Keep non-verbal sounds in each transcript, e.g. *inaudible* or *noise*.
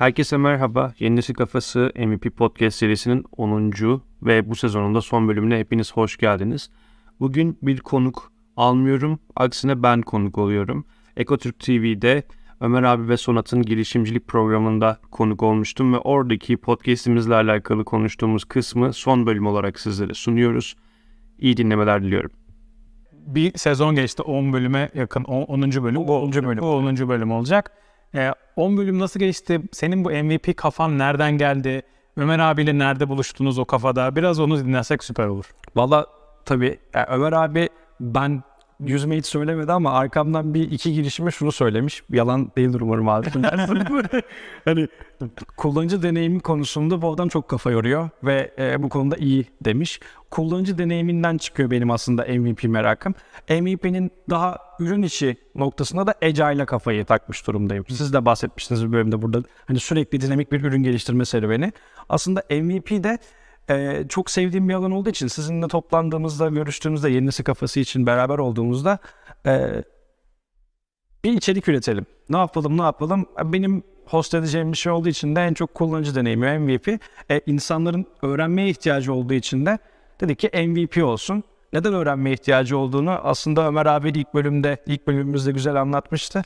Herkese merhaba. Yeni Nesil Kafası MVP Podcast serisinin 10. ve bu sezonunda son bölümüne hepiniz hoş geldiniz. Bugün bir konuk almıyorum. Aksine ben konuk oluyorum. Ekotürk TV'de Ömer abi ve Sonat'ın girişimcilik programında konuk olmuştum ve oradaki podcastimizle alakalı konuştuğumuz kısmı son bölüm olarak sizlere sunuyoruz. İyi dinlemeler diliyorum. bir sezon geçti 10 bölüme yakın 10. bölüm. Bu 10. bölüm. Bu 10. bölüm olacak. Ee, 10 bölüm nasıl geçti? Senin bu MVP kafan nereden geldi? Ömer abiyle nerede buluştunuz o kafada? Biraz onu dinlersek süper olur. Valla tabii yani Ömer abi ben yüzüme hiç söylemedi ama arkamdan bir iki girişime şunu söylemiş. Yalan değildir umarım abi. *laughs* hani kullanıcı deneyimi konusunda bu adam çok kafa yoruyor ve e, bu konuda iyi demiş. Kullanıcı deneyiminden çıkıyor benim aslında MVP merakım. MVP'nin daha ürün içi noktasında da Agile'a kafayı takmış durumdayım. Siz de bahsetmiştiniz bir bölümde burada. Hani sürekli dinamik bir ürün geliştirme serüveni. Aslında MVP de ee, çok sevdiğim bir alan olduğu için sizinle toplandığımızda, görüştüğümüzde, yenisi kafası için beraber olduğumuzda e, bir içerik üretelim. Ne yapalım, ne yapalım? Benim host edeceğim bir şey olduğu için de en çok kullanıcı deneyimi MVP. E, insanların öğrenmeye ihtiyacı olduğu için de dedik ki MVP olsun. Neden öğrenmeye ihtiyacı olduğunu aslında Ömer abi ilk bölümde, ilk bölümümüzde güzel anlatmıştı.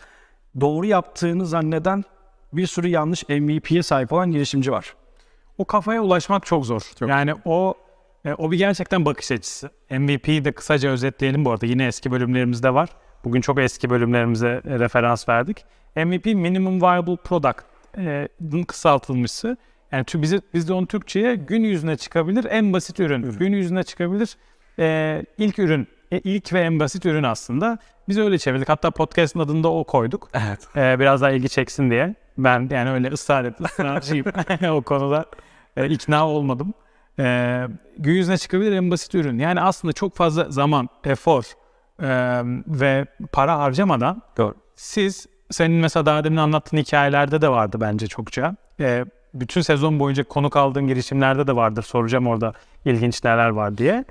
Doğru yaptığını zanneden bir sürü yanlış MVP'ye sahip olan girişimci var. O kafaya ulaşmak çok zor. Yani o e, o bir gerçekten bakış açısı. MVP'yi de kısaca özetleyelim bu arada. Yine eski bölümlerimizde var. Bugün çok eski bölümlerimize e, referans verdik. MVP Minimum Viable Product'ın kısaltılmışı. Yani bizi, biz de onu Türkçe'ye gün yüzüne çıkabilir en basit ürün. Gün yüzüne çıkabilir e, ilk ürün. E, ilk ve en basit ürün aslında. Biz öyle çevirdik. Hatta podcast'ın adını da o koyduk. Evet. Ee, biraz daha ilgi çeksin diye. Ben yani öyle ısrar ısrarcıyım *laughs* *laughs* o konuda. Ee, ikna olmadım. Ee, gün yüzüne çıkabilir en basit ürün. Yani aslında çok fazla zaman, efor e, ve para harcamadan Doğru. siz senin mesela daha demin anlattığın hikayelerde de vardı bence çokça. Ee, bütün sezon boyunca konuk aldığın girişimlerde de vardır. Soracağım orada ilginç neler var diye.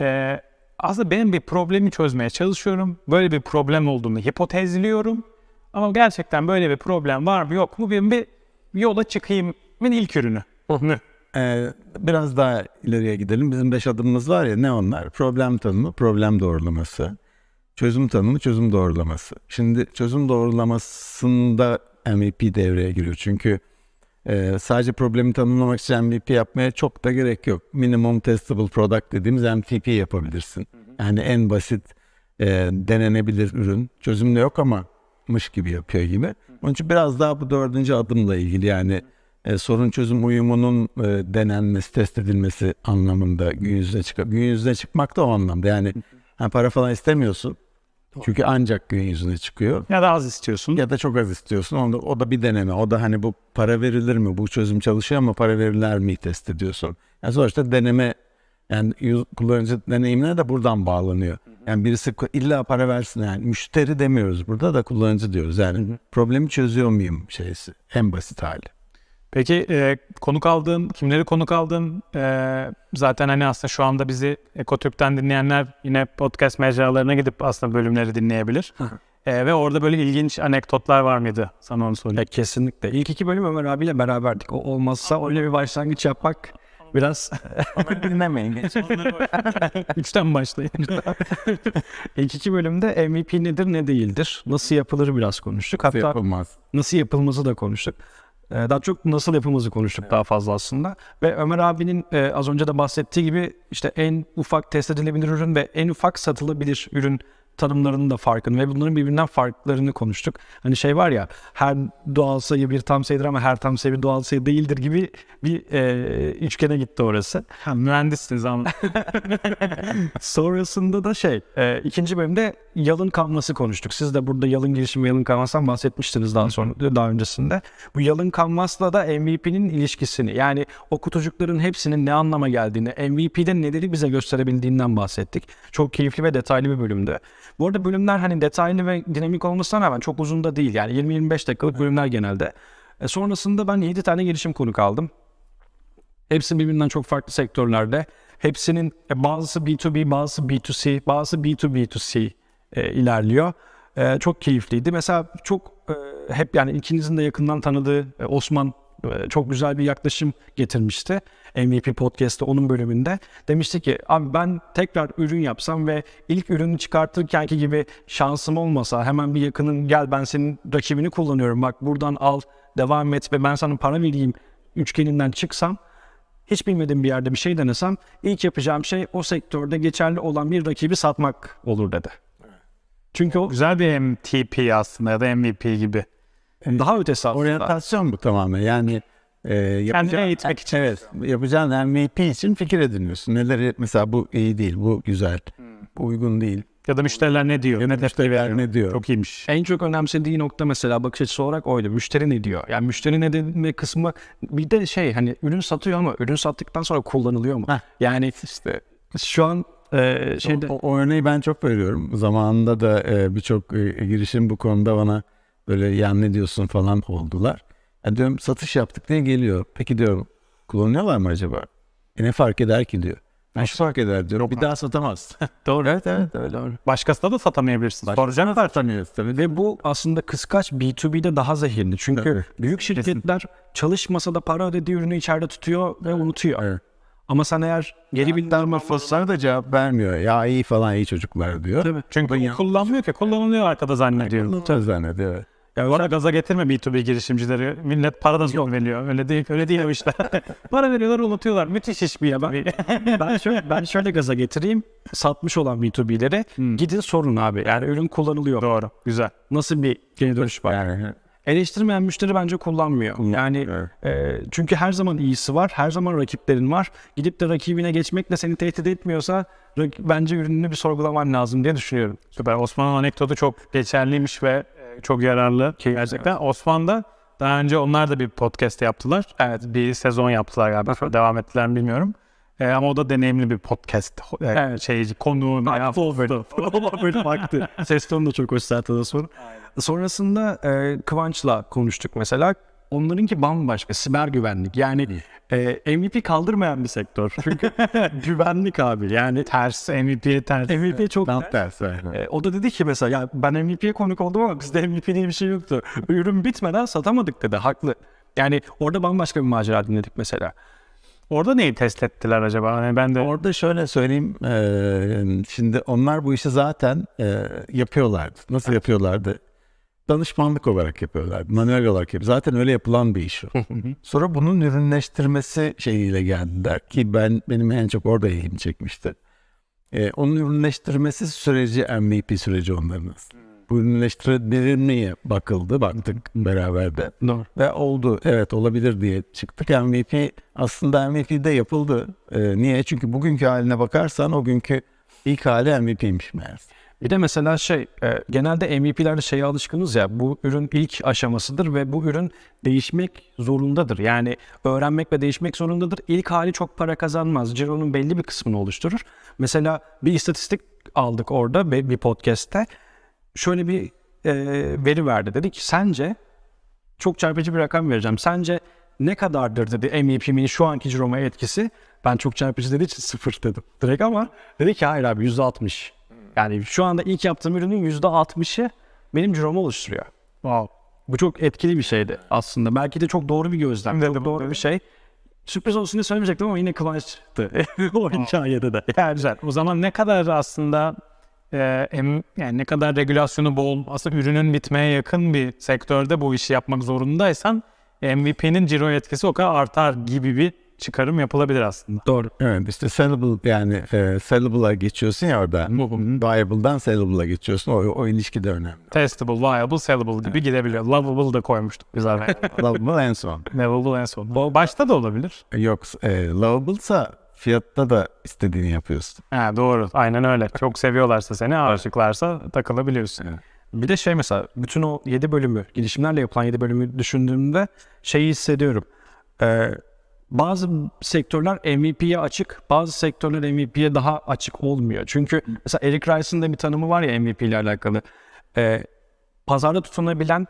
Ee, aslında benim bir problemi çözmeye çalışıyorum. Böyle bir problem olduğunu hipotezliyorum. Ama gerçekten böyle bir problem var mı yok mu? Bir, bir yola çıkayımın ilk ürünü. Ee, biraz daha ileriye gidelim. Bizim beş adımımız var ya ne onlar? Problem tanımı, problem doğrulaması. Çözüm tanımı, çözüm doğrulaması. Şimdi çözüm doğrulamasında MVP devreye giriyor. Çünkü e, sadece problemi tanımlamak için MVP yapmaya çok da gerek yok. Minimum Testable Product dediğimiz MVP yapabilirsin. Yani en basit e, denenebilir ürün. Çözümde yok ama mış gibi yapıyor gibi. Onun için biraz daha bu dördüncü adımla ilgili yani e, sorun çözüm uyumunun e, denenmesi, test edilmesi anlamında gün yüzüne çıkıyor. Gün yüzüne çıkmak da o anlamda. Yani ha, para falan istemiyorsun. Çünkü ancak gün yüzüne çıkıyor. Ya da az istiyorsun. Ya da çok az istiyorsun. O da, o da bir deneme. O da hani bu para verilir mi? Bu çözüm çalışıyor ama para verirler mi test ediyorsun. Yani sonuçta deneme yani kullanıcı deneyimine de buradan bağlanıyor. Yani birisi illa para versin yani müşteri demiyoruz burada da kullanıcı diyoruz. Yani problemi çözüyor muyum şeysi en basit hali. Peki e, konuk aldığın, kimleri konuk aldın? E, zaten hani aslında şu anda bizi Ekotürk'ten dinleyenler yine podcast mecralarına gidip aslında bölümleri dinleyebilir. E, ve orada böyle ilginç anekdotlar var mıydı? Sana onu sorayım. Ya kesinlikle. İlk iki bölüm Ömer abiyle beraberdik. O olmazsa öyle bir başlangıç yapmak biraz Dinlemeyin. *laughs* *laughs* Üçten başlayın. *laughs* İlk iki bölümde MVP nedir ne değildir, nasıl yapılır biraz konuştuk. Hatta yapılmaz. nasıl yapılması da konuştuk. Ee, Daha çok nasıl yapımızı konuştuk daha fazla aslında. Ve Ömer abinin e, az önce de bahsettiği gibi işte en ufak test edilebilir ürün ve en ufak satılabilir ürün tanımlarının da farkını ve bunların birbirinden farklarını konuştuk. Hani şey var ya her doğal sayı bir tam sayıdır ama her tam sayı bir doğal sayı değildir gibi bir e, üçgene gitti orası. ha, mühendissiniz ama. *laughs* Sonrasında da şey, e, ikinci bölümde yalın kanvası konuştuk. Siz de burada yalın girişim ve yalın kanvasdan bahsetmiştiniz daha sonra, daha öncesinde. Bu yalın kanvasla da MVP'nin ilişkisini, yani o kutucukların hepsinin ne anlama geldiğini, MVP'de neleri bize gösterebildiğinden bahsettik. Çok keyifli ve detaylı bir bölümdü. Bu arada bölümler hani detaylı ve dinamik olmasına rağmen çok uzun da değil. Yani 20-25 dakikalık bölümler genelde. E, sonrasında ben 7 tane girişim konuk aldım. Hepsi birbirinden çok farklı sektörlerde. Hepsinin e, bazısı B2B, bazısı B2C, bazısı B2B2C e, ilerliyor. E, çok keyifliydi. Mesela çok e, hep yani ikinizin de yakından tanıdığı e, Osman çok güzel bir yaklaşım getirmişti. MVP Podcast'te onun bölümünde. Demişti ki abi ben tekrar ürün yapsam ve ilk ürünü çıkartırkenki gibi şansım olmasa hemen bir yakının gel ben senin rakibini kullanıyorum bak buradan al devam et ve ben sana para vereyim üçgeninden çıksam hiç bilmediğim bir yerde bir şey denesem ilk yapacağım şey o sektörde geçerli olan bir rakibi satmak olur dedi. Çünkü o Güzel bir MTP aslında ya da MVP gibi. Daha ötesi aslında. Oryantasyon bu tamamen. Yani e, yapacağın, eğitmek için. evet, yapacağın MVP için fikir ediniyorsun. Neleri mesela bu iyi değil, bu güzel, bu uygun değil. Ya da müşteriler ne diyor? Ya ne müşteriler ne diyor? Çok iyiymiş. En çok önemsediği nokta mesela bakış açısı olarak oydu. Müşteri ne diyor? Yani müşteri ne dediği kısmı bir de şey hani ürün satıyor ama ürün sattıktan sonra kullanılıyor mu? Heh. Yani işte şu an e, şeyde O, o örneği ben çok veriyorum. Zamanında da e, birçok e, girişim bu konuda bana böyle yan ne diyorsun falan oldular. Ya diyorum satış yaptık diye geliyor. Peki diyorum kullanıyorlar mı acaba? E ne fark eder ki diyor. Nasıl fark eder diyorum. Bir daha satamaz. *laughs* Doğru. evet evet öyle. Doğru. Başkasına da satamayabilirsin. Soracaklar. Tanıyoruz tabii. ve bu aslında kıskaç B2B'de daha zehirli. Çünkü Evet. büyük şirketler çalışmasa da para ödediği ürünü içeride tutuyor ve unutuyor. Evet. Ama sen eğer geri bildirim Foslar da cevap vermiyor. Ya iyi falan iyi çocuklar diyor. Tabii. Çünkü o kullanmıyor ki. Kullanılıyor arkada zannediyor. Söz zannediyor. Evet. Ya ona gaza getirme B2B girişimcileri. Millet para da zor veriyor. Öyle değil, öyle değil o işler. *laughs* para veriyorlar, unutuyorlar. Müthiş iş bir ya. *laughs* ben şöyle, ben şöyle gaza getireyim. Satmış olan B2B'lere gidin sorun abi. Yani ürün kullanılıyor. Doğru. Güzel. Nasıl bir geri dönüş var? Yani Eleştirmeyen müşteri bence kullanmıyor. Yani evet. e, çünkü her zaman iyisi var. Her zaman rakiplerin var. Gidip de rakibine geçmekle seni tehdit etmiyorsa bence ürününü bir sorgulaman lazım diye düşünüyorum. Süper. Osman'ın anekdotu çok geçerliymiş ve çok yararlı. Gerçekten. Osman da daha önce onlar da bir podcast yaptılar. Evet. Bir sezon yaptılar galiba. Devam ettiler mi bilmiyorum. E, ama o da deneyimli bir podcast. E, Evet. Şey, konuğu Baktı böyle. *laughs* Böyle baktı. Ses tonu da çok hoş zaten sonra. Sonrasında e, Kıvanç'la konuştuk mesela. Onlarınki bambaşka. Siber güvenlik. Yani e, MVP kaldırmayan bir sektör. Çünkü *laughs* güvenlik abi. Yani ters, MVP'ye ters. MVP çok tam aynen. E, o da dedi ki mesela ya ben MVP'ye konuk oldum ama bizde MVP diye bir şey yoktu. Ürün bitmeden satamadık dedi. Haklı. Yani orada bambaşka bir macera dinledik mesela. Orada neyi test ettiler acaba? Hani ben de Orada şöyle söyleyeyim. eee, şimdi onlar bu işi zaten eee, yapıyorlardı. Nasıl yapıyorlardı? Danışmanlık olarak yapıyorlardı. Manuel olarak yapıyorlardı. Zaten öyle yapılan bir iş o. Sonra bunun ürünleştirmesi şeyiyle geldiler ki ben benim en çok orada ilgimi çekmişti. Eee, onun ürünleştirmesi süreci MVP süreci onların aslında. Bu ürünleştirebilir miye bakıldı. Baktık beraber de. Doğru. Ve oldu. Evet olabilir diye çıktık. MVP aslında MVP'de yapıldı. Ee, niye? Çünkü bugünkü haline bakarsan o günkü ilk hali MVP'ymiş meğerse. Bir de mesela şey e, genelde MVP'lerde şeye alışkınız ya bu ürün ilk aşamasıdır ve bu ürün değişmek zorundadır. Yani öğrenmek ve değişmek zorundadır. İlk hali çok para kazanmaz. Ciro'nun belli bir kısmını oluşturur. Mesela bir istatistik aldık orada bir podcast'te. Şöyle bir e, veri verdi. Dedi ki sence çok çarpıcı bir rakam vereceğim. Sence ne kadardır dedi MVP'nin şu anki Ciro'ma etkisi? Ben çok çarpıcı dediği için sıfır dedim. Direkt ama dedi ki hayır abi yüzde altmış. Yani şu anda ilk yaptığım ürünün yüzde altmışı benim Ciro'mu oluşturuyor. wow. Bu çok etkili bir şeydi aslında. Belki de çok doğru bir gözlem. Dedim, çok doğru dedim. bir şey. Sürpriz olsun diye söylemeyecektim ama yine kıvançtı *laughs* o hikayede de. Yani güzel. O zaman ne kadar aslında e, yani ne kadar regülasyonu bol, aslında ürünün bitmeye yakın bir sektörde bu işi yapmak zorundaysan MVP'nin ciro etkisi o kadar artar gibi bir çıkarım yapılabilir aslında. Doğru. Evet işte sellable yani e, sellable'a geçiyorsun ya orada. Viable'dan sellable'a geçiyorsun. O, o ilişki de önemli. Testable, viable, sellable gibi gidebiliyor. Lovable da koymuştuk biz araya. *laughs* Lovable en son. Lovable en son. Başta da olabilir. Yok e, lovable'sa fiyatta da istediğini yapıyorsun. Ha, doğru. Aynen öyle. Çok seviyorlarsa seni, aşıklarsa takılabiliyorsun. Evet. Bir de şey mesela bütün o 7 bölümü, girişimlerle yapılan 7 bölümü düşündüğümde şeyi hissediyorum. Ee, bazı sektörler MVP'ye açık, bazı sektörler MVP'ye daha açık olmuyor. Çünkü mesela Eric Rice'ın da bir tanımı var ya MVP ile alakalı. Ee, pazarda tutunabilen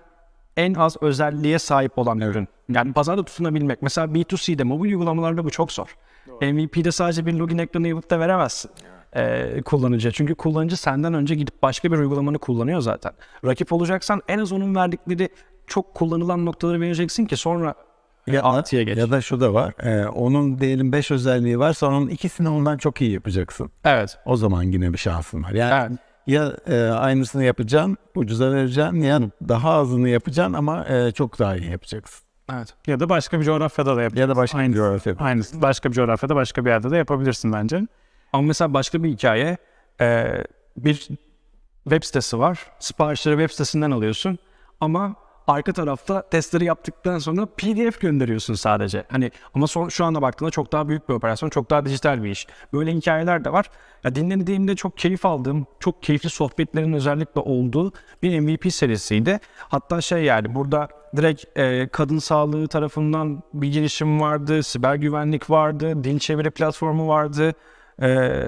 en az özelliğe sahip olan ürün. Yani pazarda tutunabilmek. Mesela B2C'de, mobil uygulamalarda bu çok zor. MVP'de sadece bir login ekranı yapıp da veremezsin e, kullanıcıya. Çünkü kullanıcı senden önce gidip başka bir uygulamanı kullanıyor zaten. Rakip olacaksan en az onun verdikleri çok kullanılan noktaları vereceksin ki sonra Ya, artıya geç. ya da şu da var. Ee, onun diyelim 5 özelliği varsa onun ikisini ondan çok iyi yapacaksın. Evet. O zaman yine bir şansın var. Yani evet. ya e, aynısını yapacaksın, ucuza vereceksin ya daha azını yapacaksın ama e, çok daha iyi yapacaksın. Evet. Ya da başka bir coğrafyada da yapabilirsin. Ya da başka Aynı- bir coğrafya. Aynısı. Başka bir coğrafyada başka bir yerde de yapabilirsin bence. Ama mesela başka bir hikaye e, bir web sitesi var. Siparişleri web sitesinden alıyorsun ama arka tarafta testleri yaptıktan sonra PDF gönderiyorsun sadece. Hani ama son, şu anda baktığında çok daha büyük bir operasyon, çok daha dijital bir iş. Böyle hikayeler de var. Ya dinlediğimde çok keyif aldığım, çok keyifli sohbetlerin özellikle olduğu bir MVP serisiydi. Hatta şey yani burada direkt e, kadın sağlığı tarafından bir girişim vardı, siber güvenlik vardı, dil çeviri platformu vardı. E,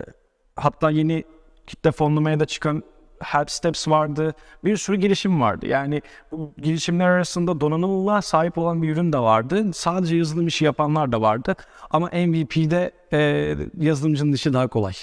hatta yeni kitle fonlamaya da çıkan Help Steps vardı. Bir sürü girişim vardı. Yani bu girişimler arasında donanımlığa sahip olan bir ürün de vardı. Sadece yazılım işi yapanlar da vardı. Ama MVP'de e, yazılımcının işi daha kolay.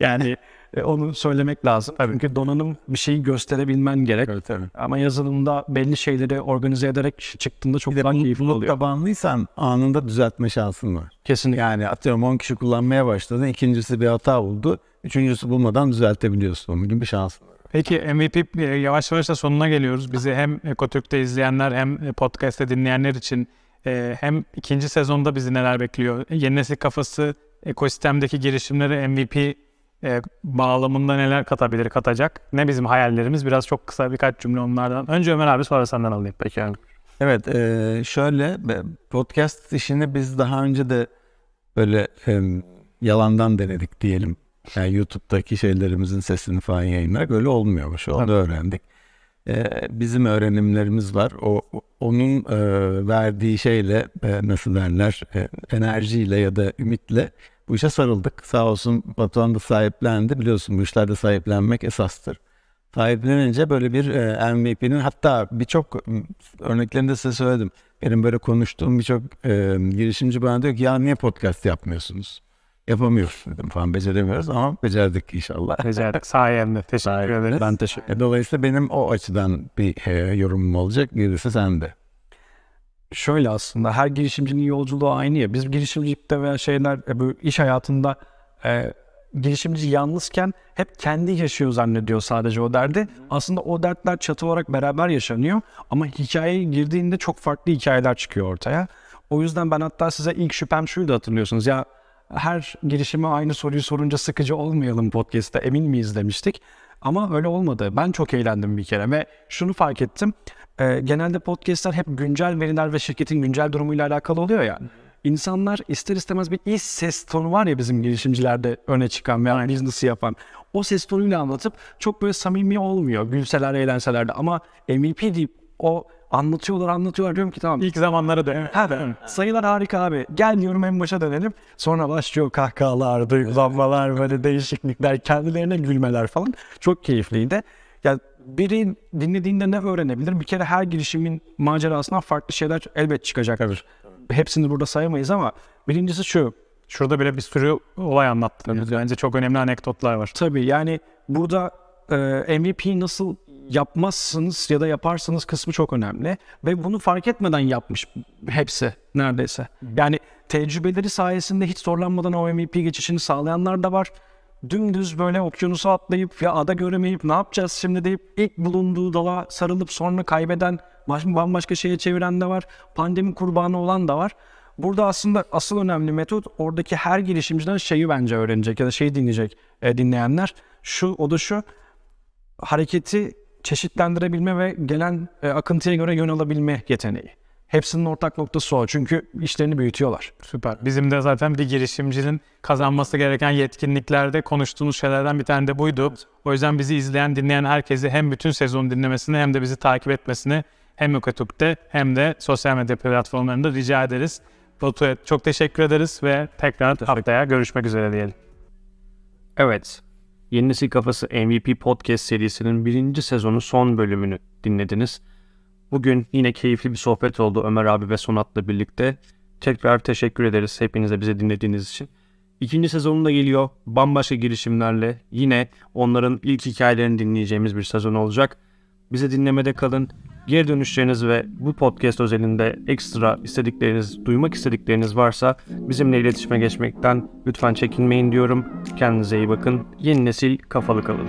Yani e, onu söylemek lazım. Çünkü donanım bir şeyi gösterebilmen gerek. Ama yazılımda belli şeyleri organize ederek çıktığında çok Bir daha keyifli oluyor. tabanlıysan anında düzeltme şansın var. Kesinlikle. Yani atıyorum 10 kişi kullanmaya başladın. ikincisi bir hata buldu. Üçüncüsü bulmadan düzeltebiliyorsun. Gibi bir şansın var. Peki MVP e, yavaş yavaş da sonuna geliyoruz. Bizi hem Ekotürk'te izleyenler hem e, podcast'te dinleyenler için e, hem ikinci sezonda bizi neler bekliyor? Yeni nesil kafası ekosistemdeki girişimlere MVP bağlamında neler katabilir, katacak? Ne bizim hayallerimiz? Biraz çok kısa birkaç cümle onlardan. Önce Ömer abi sonra senden alayım. Peki abi. Evet şöyle podcast işini biz daha önce de böyle yalandan denedik diyelim. Yani YouTube'daki şeylerimizin sesini falan yayınlayarak öyle olmuyormuş. Onu öğrendik. E, bizim öğrenimlerimiz var. O onun e, verdiği şeyle e, nasıl derler e, enerjiyle ya da ümitle bu işe sarıldık. Sağ olsun Batuhan da sahiplendi. Biliyorsun bu işlerde sahiplenmek esastır. Sahiplenince böyle bir e, MVP'nin hatta birçok örneklerini de size söyledim. Benim böyle konuştuğum birçok e, girişimci bana diyor ki ya niye podcast yapmıyorsunuz? Yapamıyoruz dedim falan beceremiyoruz ama becerdik inşallah. Becerdik. Sayende. *laughs* Teşekkür ederiz. Ben teşekkür E, Dolayısıyla benim o açıdan bir e, yorumum olacak. Gerisi sende. şöyle aslında her girişimcinin yolculuğu aynı ya. Biz girişimcilikte veya şeyler e, bu iş hayatında e, girişimci yalnızken hep kendi yaşıyor zannediyor sadece o derdi. Aslında o dertler çatı olarak beraber yaşanıyor ama hikayeye girdiğinde çok farklı hikayeler çıkıyor ortaya. O yüzden ben hatta size ilk şüphem şuydu hatırlıyorsunuz ya her girişime aynı soruyu sorunca sıkıcı olmayalım podcast'te emin miyiz demiştik. Ama öyle olmadı. Ben çok eğlendim bir kere ve şunu fark ettim. Ee, genelde podcastler hep güncel veriler ve şirketin güncel durumuyla alakalı oluyor ya. İnsanlar ister istemez bir iş ses tonu var ya bizim girişimcilerde öne çıkan veya business'ı yapan. O ses tonuyla anlatıp çok böyle samimi olmuyor. Gülseler, eğlenseler de. Ama MVP deyip o anlatıyorlar anlatıyorlar diyorum ki tamam İlk zamanlara dön. Ha, sayılar harika abi. Gel diyorum en başa dönelim. Sonra başlıyor kahkahalar, duygulanmalar, böyle değişiklikler, kendilerine gülmeler falan. Çok keyifliydi. Ya biri dinlediğinde ne öğrenebilir? Bir kere her girişimin macerasından farklı şeyler elbet çıkacaktır. Hepsini burada sayamayız ama birincisi şu. Şurada bile bir sürü olay anlattınız. Bence çok önemli anekdotlar var. Tabii yani burada e, MVP nasıl yapmazsınız ya da yaparsınız kısmı çok önemli. Ve bunu fark etmeden yapmış hepsi neredeyse. Yani tecrübeleri sayesinde hiç zorlanmadan o MVP geçişini sağlayanlar da var. Dümdüz böyle okyanusu atlayıp ya ada göremeyip ne yapacağız şimdi deyip ilk bulunduğu dala sarılıp sonra kaybeden baş- bambaşka şeye çeviren de var. Pandemi kurbanı olan da var. Burada aslında asıl önemli metot oradaki her girişimciden şeyi bence öğrenecek ya da şeyi dinleyecek e, dinleyenler. Şu o da şu hareketi çeşitlendirebilme ve gelen e, akıntıya göre yön alabilme yeteneği. Hepsinin ortak noktası o. Çünkü işlerini büyütüyorlar. Süper. Bizim de zaten bir girişimcinin kazanması gereken yetkinliklerde konuştuğumuz şeylerden bir tane de buydu. O yüzden bizi izleyen, dinleyen herkesi hem bütün sezon dinlemesini hem de bizi takip etmesini hem Okatürk'te hem de sosyal medya platformlarında rica ederiz. Batu'ya çok teşekkür ederiz ve tekrar haftaya görüşmek üzere diyelim. Evet. Yeni Nesil Kafası MVP Podcast serisinin birinci sezonu son bölümünü dinlediniz. Bugün yine keyifli bir sohbet oldu Ömer abi ve Sonat'la birlikte. Tekrar teşekkür ederiz hepinize bize dinlediğiniz için. İkinci sezonu da geliyor. Bambaşka girişimlerle yine onların ilk hikayelerini dinleyeceğimiz bir sezon olacak. Bize dinlemede kalın. Geri dönüşleriniz ve bu podcast özelinde ekstra istedikleriniz, duymak istedikleriniz varsa bizimle iletişime geçmekten lütfen çekinmeyin diyorum. Kendinize iyi bakın. Yeni nesil kafalı kalın.